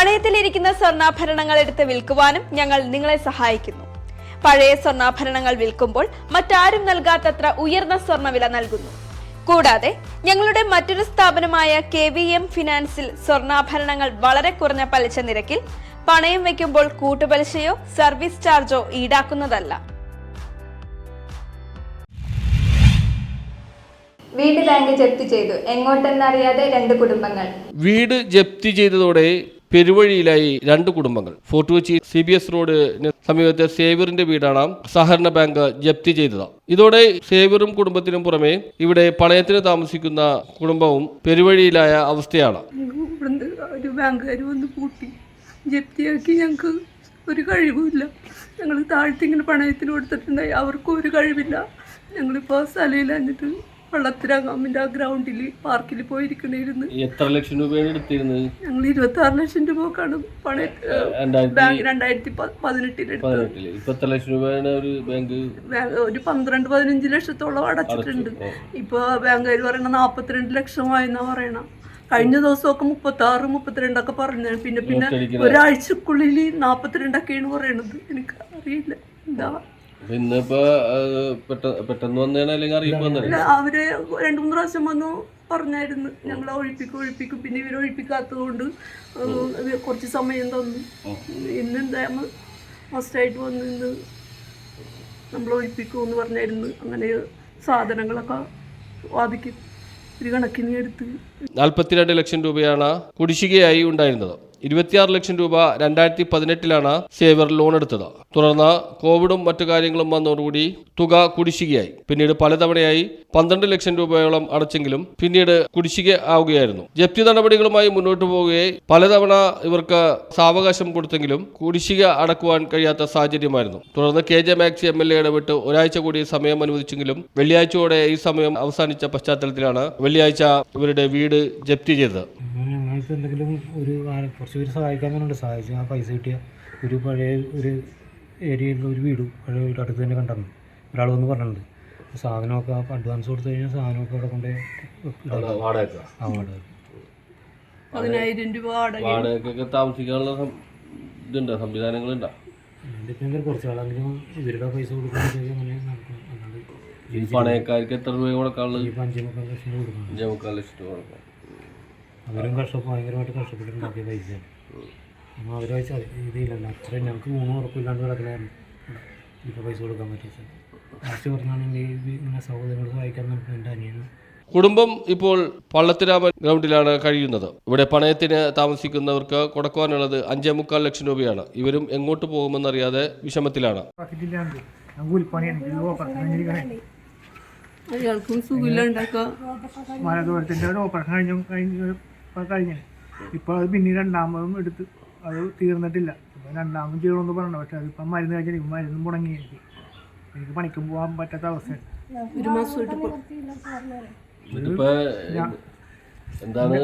പണയത്തിലിരിക്കുന്ന സ്വർണാഭരണങ്ങൾ എടുത്ത് വിൽക്കുവാനും ഞങ്ങൾ നിങ്ങളെ സഹായിക്കുന്നു. പഴയ സ്വർണാഭരണങ്ങൾ വിൽക്കുമ്പോൾ മറ്റാരും നൽകാത്തത്ര ഉയർന്ന സ്വർണവില നൽകുന്നു. കൂടാതെ ഞങ്ങളുടെ മറ്റൊരു സ്ഥാപനമായ കെ വി എം ഫിനാൻസിൽ സ്വർണാഭരണങ്ങൾ വളരെ കുറഞ്ഞ പലിശ നിരക്കിൽ പണയം വയ്ക്കുമ്പോൾ കൂട്ടുപലിശയോ സർവീസ് ചാർജോ ഈടാക്കുന്നതല്ല. വീട് ബാങ്ക് ജപ്തി ചെയ്തു. എങ്ങോട്ടെന്നറിയാതെ രണ്ട് കുടുംബങ്ങൾ. വീട് ജപ്തി ചെയ്തതോടെ പെരുവഴിയിലായി രണ്ട് കുടുംബങ്ങൾ. Fort Kochi C B S റോഡിന് സമീപത്തെ സേവ്യറിന്റെ വീടാണ് സഹകരണ ബാങ്ക് ജപ്തി ചെയ്തത്. ഇതോടെ സേവ്യറും കുടുംബത്തിനും പുറമെ ഇവിടെ പണയത്തിന് താമസിക്കുന്ന കുടുംബവും പെരുവഴിയിലായ അവസ്ഥയാണ്. ഒരു ഞങ്ങൾക്ക് ഒരു കഴിവുമില്ല. ഞങ്ങൾ താഴ്ത്തിങ്ങനെ പണയത്തിന് കൊടുത്തിട്ടുണ്ടായി. അവർക്കും ഒരു കഴിവില്ല. ഞങ്ങളിപ്പോൾ സ്ഥലയിൽ എന്നിട്ട് വള്ളത്തിരങ്ങാമിന്റെ ആ ഗ്രൗണ്ടിൽ പാർക്കിൽ പോയിരിക്കണിരുന്ന് എത്ര ലക്ഷം രൂപയാണ് എടുത്തിരുന്നത്? ഞങ്ങൾ ഇരുപത്തി ആറ് ലക്ഷം രൂപക്കാണ് കാണും രണ്ടായിരത്തി ബാങ്ക് രണ്ടായിരത്തി പ- പതിനെട്ടിലെടുത്ത് പതിനെട്ടിൽ. ഇപ്പൊ എത്ര ലക്ഷം രൂപയാണ് ഒരു ബാങ്ക്? ഒരു പന്ത്രണ്ട് പതിനഞ്ച് ലക്ഷത്തോളം അടച്ചിട്ടുണ്ട്. ഇപ്പൊ ബാങ്കുകാർ പറയണ നാൽപ്പത്തിരണ്ട് ലക്ഷമായെന്നാ പറയണ. കഴിഞ്ഞ ദിവസമൊക്കെ മുപ്പത്തി ആറ് മുപ്പത്തിരണ്ടൊക്കെ പറഞ്ഞു. പിന്നെ പിന്നെ ഒരാഴ്ചക്കുള്ളിൽ നാപ്പത്തിരണ്ടൊക്കെയാണ് പറയണത്. എനിക്ക് അറിയില്ല എന്താ? ഇന്നിപ്പോ അത് പെട്ടെന്ന് പെട്ടെന്ന് വന്നതാണ് അല്ലെങ്കിൽ അറിയിപ്പ് വന്നത് അവർ രണ്ടു മൂന്ന് പ്രാവശ്യം വന്നു പറഞ്ഞായിരുന്നു ഞങ്ങളെ ഒഴിപ്പിക്കും ഒഴിപ്പിക്കും. പിന്നെ ഇവരെ ഒഴിപ്പിക്കാത്തത് കൊണ്ട് കുറച്ച് സമയം തന്നു. ഇന്ന് എന്താ മസ്റ്റായിട്ട് വന്ന് ഇന്ന് നമ്മൾ ഒഴിപ്പിക്കും എന്ന് പറഞ്ഞായിരുന്നു. അങ്ങനെ സാധനങ്ങളൊക്കെ വാദിക്കും. ഒരു കണക്കിന് എടുത്ത്. നാൽപ്പത്തിരണ്ട് ലക്ഷം രൂപയാണ് കുടിശ്ശികയായി ഉണ്ടായിരുന്നത്. ഇരുപത്തിയാറ് ലക്ഷം രൂപ രണ്ടായിരത്തി പതിനെട്ടിലാണ് സേവർ ലോൺ എടുത്തത്. തുടർന്ന് കോവിഡും മറ്റു കാര്യങ്ങളും വന്നതോടുകൂടി തുക കുടിശ്ശികയായി. പിന്നീട് പലതവണയായി പന്ത്രണ്ട് ലക്ഷം രൂപയോളം അടച്ചെങ്കിലും പിന്നീട് കുടിശ്ശിക ആവുകയായിരുന്നു. ജപ്തി നടപടികളുമായി മുന്നോട്ട് പോവുകയെ പലതവണ ഇവർക്ക് സാവകാശം കൊടുത്തെങ്കിലും കുടിശ്ശിക അടക്കുവാൻ കഴിയാത്ത സാഹചര്യമായിരുന്നു. തുടർന്ന് K J Maxy M L A ഇടപെട്ട് ഒരാഴ്ച കൂടി സമയം അനുവദിച്ചെങ്കിലും വെള്ളിയാഴ്ചയോടെ ഈ സമയം അവസാനിച്ച പശ്ചാത്തലത്തിലാണ് വെള്ളിയാഴ്ച ഇവരുടെ വീട് ജപ്തി ചെയ്തത്. ഞങ്ങൾക്ക് എന്തെങ്കിലും ഒരു കുറച്ച് പേര് സഹായിക്കാൻ തന്നെ സഹായിച്ചു ആ പൈസ കിട്ടിയ ഒരു പഴയ ഒരു ഏരിയയിലുള്ള ഒരു വീട് പഴയ വീട് അടുത്ത് തന്നെ കണ്ടെന്ന് ഒരാൾ വന്ന് പറഞ്ഞിട്ടുണ്ട്. സാധനമൊക്കെ അഡ്വാൻസ് കൊടുത്തു കഴിഞ്ഞാൽ സാധനമൊക്കെ അവിടെ കൊണ്ട് വാടക ആ വാടക പതിനായിരം രൂപ വാടക വാടകയ്ക്കൊക്കെ താമസിക്കാനുള്ള ഇതുണ്ടോ? സംവിധാനങ്ങളുണ്ടോ? കുറച്ച് ആളെങ്കിലും ഇവരുടെ പൈസ കൊടുക്കുമ്പോഴത്തേക്ക് അങ്ങനെ നടക്കും. ഈ പണയക്കാർക്ക് എത്ര രൂപ കൊടുക്കാനുള്ളത്? അഞ്ചേ മുക്കാൽ ലക്ഷം രൂപ കൊടുക്കണം അഞ്ചേ മുക്കാൽ ലക്ഷം രൂപ കൊടുക്കാം. അവരും കഷ്ടപ്പെട്ട് ഭയങ്കരമായിട്ട് കഷ്ടപ്പെട്ടുണ്ടാക്കിയ പൈസയാണ്. അപ്പോൾ അവർ വെച്ചാൽ ഇതില്ലല്ലോ. അത്ര ഞങ്ങൾക്ക് മൂന്ന് ഉറപ്പില്ലാണ്ട് കിടക്കണായിരുന്നു ഇപ്പോൾ പൈസ കൊടുക്കാൻ പറ്റിയത് ലാസ്റ്റ് പറഞ്ഞാണെങ്കിൽ ഇങ്ങനെ സൗകര്യങ്ങൾ സഹായിക്കാൻ നമുക്ക് എന്റെ അനിയനും കുടുംബം ഇപ്പോൾ പള്ളത്തിരാമൻ ഗ്രൗണ്ടിലാണ് കഴിയുന്നത്. ഇവിടെ പണയത്തിന് താമസിക്കുന്നവർക്ക് കൊടുക്കുവാനുള്ളത് അഞ്ചേ മുക്കാൽ ലക്ഷം രൂപയാണ്. ഇവരും എങ്ങോട്ട് പോകുമെന്നറിയാതെ വിഷമത്തിലാണ്. അയാൾക്കും സുഖമില്ല ഉണ്ടാക്കുക മലദൂരത്തിന്റെ ഒരു ഓപ്പറേഷൻ കഴിഞ്ഞു. കഴിഞ്ഞു ഇപ്പം കഴിഞ്ഞു. ഇപ്പോൾ അത് പിന്നെ രണ്ടാമതും എടുത്ത് അത് തീർന്നിട്ടില്ല. ഇപ്പം രണ്ടാമതും ചെയ്യണമെന്ന് പറഞ്ഞു. പക്ഷെ അതിപ്പം മരുന്ന് കഴിച്ചാൽ ഇപ്പം മരുന്നും മുടങ്ങി എനിക്ക് എനിക്ക് പണിക്കും പോകാൻ പറ്റാത്ത അവസ്ഥയാണ് ഒരു എന്താണ്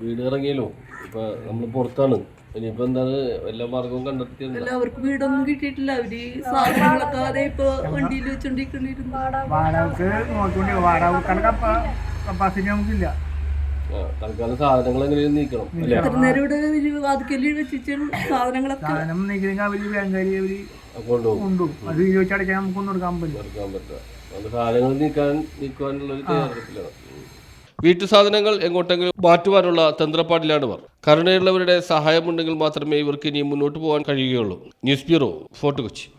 വീട് ഇറങ്ങിയല്ലോ. ഇപ്പൊ നമ്മൾ പുറത്താണ്. ഇനിയിപ്പോ എന്താണ് എല്ലാ മാർഗവും കണ്ടെത്തി അവർക്ക് വീടൊന്നും കിട്ടിയിട്ടില്ല. അവർ സാധനങ്ങളൊക്കെ അതേ ഇപ്പൊ വണ്ടിയിൽ വെച്ചോണ്ടിരിക്കണിരുന്നു നോക്കിക്കൊണ്ട് വാടക കൊടുക്കാൻ കപ്പ കപ്പാസിറ്റി നമുക്കില്ല. തൽക്കാലം സാധനങ്ങൾ എങ്ങനെയും നീക്കണം സാധനങ്ങളൊക്കെ സാധനം നീക്കില്ലെങ്കിൽ അവർ ബാങ്കാരി അവർ കൊണ്ടുപോകും. കൊണ്ടുപോകും. അത് ചോദിച്ചടയ്ക്കാൻ നമുക്കൊന്നും കൊടുക്കാൻ പറ്റില്ല എടുക്കാൻ പറ്റുക. അത് സാധനങ്ങൾ നീക്കാൻ നീക്കുവാനുള്ള ഒരു തയ്യാറെടുപ്പിലാണ്. വീട്ടു സാധനങ്ങൾ എങ്ങോട്ടെങ്കിലും മാറ്റുവാനുള്ള തന്ത്രപ്പാടിലാണ് ഇവർ. കരുണയുള്ളവരുടെ സഹായമുണ്ടെങ്കിൽ മാത്രമേ ഇവർക്ക് ഇനി മുന്നോട്ട് പോകാൻ കഴിയുകയുള്ളൂ. News bureau Fort Kochi.